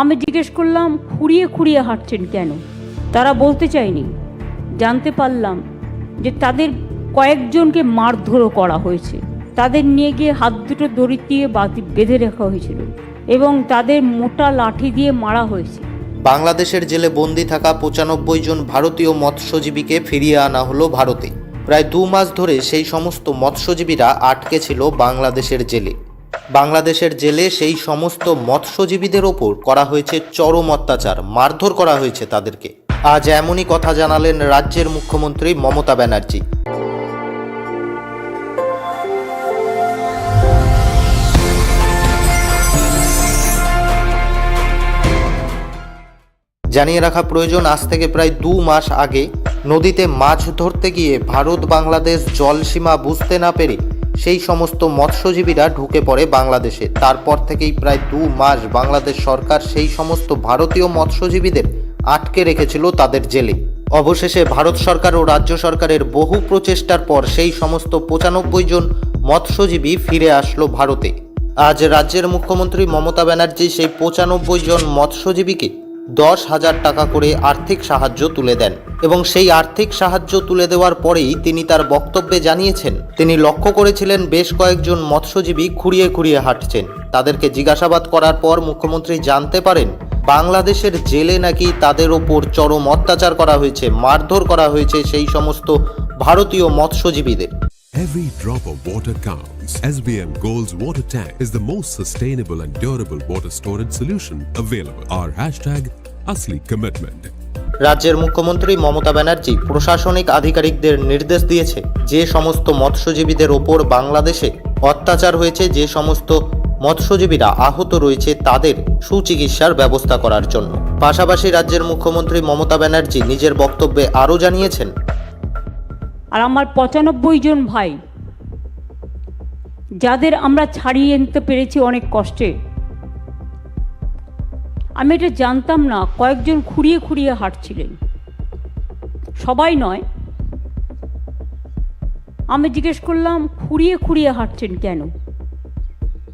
আমি জিজ্ঞেস করলাম, খুঁড়িয়ে খুঁড়িয়ে হাঁটছেন কেন? তারা বলতে চায়নি। জানতে পারলাম যে তাদের কয়েকজনকে মারধরও করা হয়েছে। তাদের নিয়ে গিয়ে হাত দুটো দড়ি দিয়ে বাতি বেঁধে রাখা হয়েছিল এবং তাদের মোটা লাঠি দিয়ে মারা হয়েছে। বাংলাদেশের জেলে বন্দি থাকা পঁচানব্বই জন ভারতীয় মৎস্যজীবীকে ফিরিয়ে আনা হলো ভারতে। প্রায় দু মাস ধরে সেই সমস্ত মৎস্যজীবীরা আটকে ছিল বাংলাদেশের জেলে। বাংলাদেশের জেলে সেই সমস্ত মৎস্যজীবীদের ওপর করা হয়েছে চরম অত্যাচার, মারধর করা হয়েছে তাদেরকে। আজ এমনই কথা জানালেন রাজ্যের মুখ্যমন্ত্রী মমতা ব্যানার্জি। জানিয়ে রাখা প্রয়োজন, আজ থেকে প্রায় দু মাস আগে নদীতে মাছ ধরতে গিয়ে ভারত বাংলাদেশ জলসীমা বুঝতে না পেরে সেই সমস্ত মৎস্যজীবীরা ঢুকে পড়ে বাংলাদেশে। তারপর থেকেই প্রায় দু মাস বাংলাদেশ সরকার সেই সমস্ত ভারতীয় মৎস্যজীবীদের আটকে রেখেছিল তাদের জেলে। অবশেষে ভারত সরকার ও রাজ্য সরকারের বহু প্রচেষ্টার পর সেই সমস্ত পঁচানব্বই জন মৎস্যজীবী ফিরে আসলো ভারতে। আজ রাজ্যের মুখ্যমন্ত্রী মমতা ব্যানার্জি সেই পঁচানব্বই জন মৎস্যজীবীকে দশ হাজার টাকা করে আর্থিক সাহায্য তুলে দেন এবং সেই আর্থিক সাহায্য তুলে দেওয়ার পরেই তিনি তার বক্তব্যে জানিয়েছেন, তিনি লক্ষ্য করেছিলেন বেশ কয়েকজন মৎস্যজীবী খুঁড়িয়ে খুঁড়িয়ে হাঁটছেন। তাদেরকে জিজ্ঞাসাবাদ করার পর মুখ্যমন্ত্রী জানতে পারেন, বাংলাদেশের জেলে নাকি তাদের ওপর চরম অত্যাচার করা হয়েছে, মারধর করা হয়েছে সেই সমস্ত ভারতীয় মৎস্যজীবীদের। Every drop of water counts. SBM Gold's water tank is the most sustainable and durable water storage solution available. Our hashtag, Asli Commitment. রাজ্যের মুখ্যমন্ত্রী মমতা ব্যানার্জি প্রশাসনিক আধিকারিকদের নির্দেশ দিয়েছে যে সমস্ত মৎস্যজীবীদের ওপর বাংলাদেশে অত্যাচার হয়েছে, যে সমস্ত মৎস্যজীবীরা আহত রয়েছে তাদের সুচিকিৎসার ব্যবস্থা করার জন্য পাশাপাশি রাজ্যের মুখ্যমন্ত্রী মমতা ব্যানার্জি নিজের বক্তব্যে আরও জানিয়েছেন আর আমার পঁচানব্বই জন ভাই, যাদের আমরা ছাড়িয়ে আনতে পেরেছি অনেক কষ্টে। আমি এটা জানতাম না, কয়েকজন খুঁড়িয়ে খুঁড়িয়ে হাঁটছিলেন। সবাই নয়। আমি জিজ্ঞেস করলাম, খুঁড়িয়ে খুঁড়িয়ে হাঁটছেন কেন?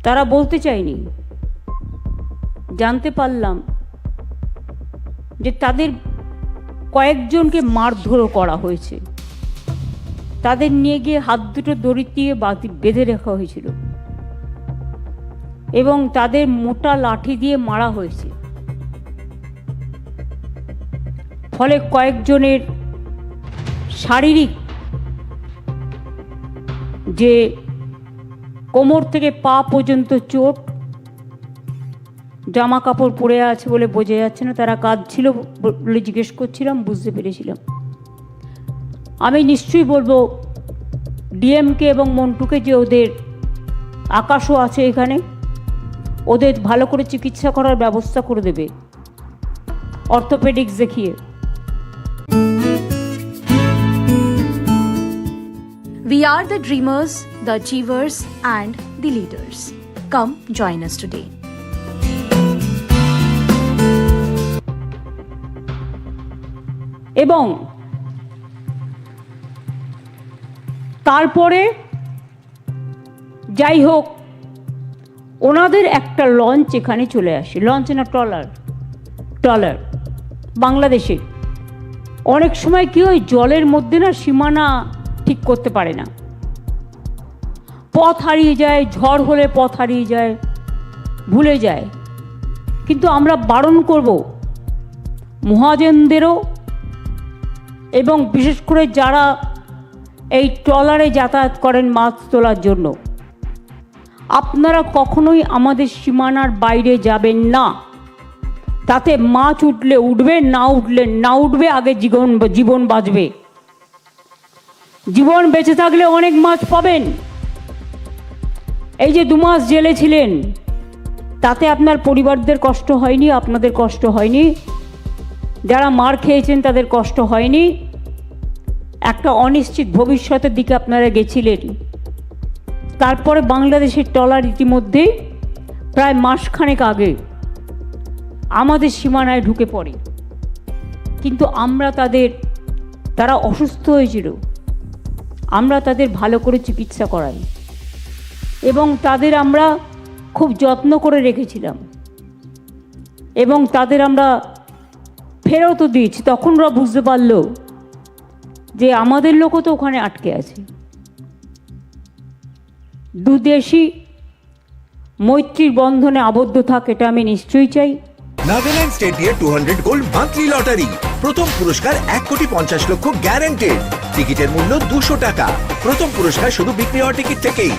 তারা বলতে চায়নি। জানতে পারলাম যে তাদের কয়েকজনকে মারধরও করা হয়েছে। তাদের নিয়ে গিয়ে হাত দুটো দড়ি দিয়ে বেঁধে রাখা হয়েছিল। এবং তাদের মোটা লাঠি দিয়ে মারা হয়েছে। ফলে কয়েকজনের শারীরিক যে কোমর থেকে পা পর্যন্ত চোট, জামা কাপড় পরে আছে বলে বোঝা যাচ্ছে না, তারা কাঁদছিল বলে জিজ্ঞেস করছিলাম, বুঝতে পেরেছিলাম। আমি নিশ্চয়ই বলব ডিএমকে এবং মন্টুকে যে ওদের আকাশও আছে এখানে ওদের ভালো করে চিকিৎসা করার ব্যবস্থা করে দেবে অর্থোপেডিক্স দেখিয়ে We are the dreamers, the achievers, and the leaders. Come join us today. এবং তারপরে, যাই হোক, ওনাদের একটা লঞ্চ এখানে চলে আসে। লঞ্চ না ট্রলার? ট্রলার। বাংলাদেশে। অনেক সময় কি হয়, জলের মধ্যে না সীমানা ঠিক করতে পারে না। পথ হারিয়ে যায়, ঝড় হলে পথ হারিয়ে যায়, ভুলে যায়। কিন্তু আমরা বারণ করব মহাজনদেরও এবং বিশেষ করে যারা এই ট্রলারে যাতায়াত করেন মাছ তোলার জন্য। আপনারা কখনোই আমাদের সীমানার বাইরে যাবেন না। তাতে মাছ উঠলে উঠবে, না উঠলে না উঠবে, আগে জীবন জীবন বাঁচবে। জীবন বেঁচে থাকলে অনেক মাছ পাবেন। এই যে দু মাস জেলে ছিলেন, তাতে আপনার পরিবারদের কষ্ট হয়নি, আপনাদের কষ্ট হয়নি। যারা মার খেয়েছেন, তাদের কষ্ট হয়নি। একটা অনিশ্চিত ভবিষ্যতের দিকে আপনারা গেছিলেন। তারপরে বাংলাদেশের ট্রলার ইতিমধ্যেই প্রায় মাসখানেক আগে আমাদের সীমানায় ঢুকে পড়ে। কিন্তু আমরা তাদের, তারা অসুস্থ হয়েছিল। আমরা তাদের ভালো করে চিকিৎসা করাই। এবং তাদের আমরা খুব যত্ন করে রেখেছিলাম। এবং তাদের আমরা ফেরতও দিয়েছি। তখন ওরা বুঝতে পারল যে আমাদের লোকও তো ওখানে আটকে আছে। দুদেশি মৈত্রীর বন্ধনে আবদ্ধ থাক, এটা আমি নিশ্চয়ই চাই। নাগাল্যান্ড স্টেট নিয়ে two hundred gold monthly lottery প্রথম পুরস্কার এক কোটি পঞ্চাশ লক্ষ গ্যারান্টেড টিকিটের মূল্য দুশো টাকা। প্রথম পুরস্কার শুধু বিক্রি হওয়া টিকিট থেকেই।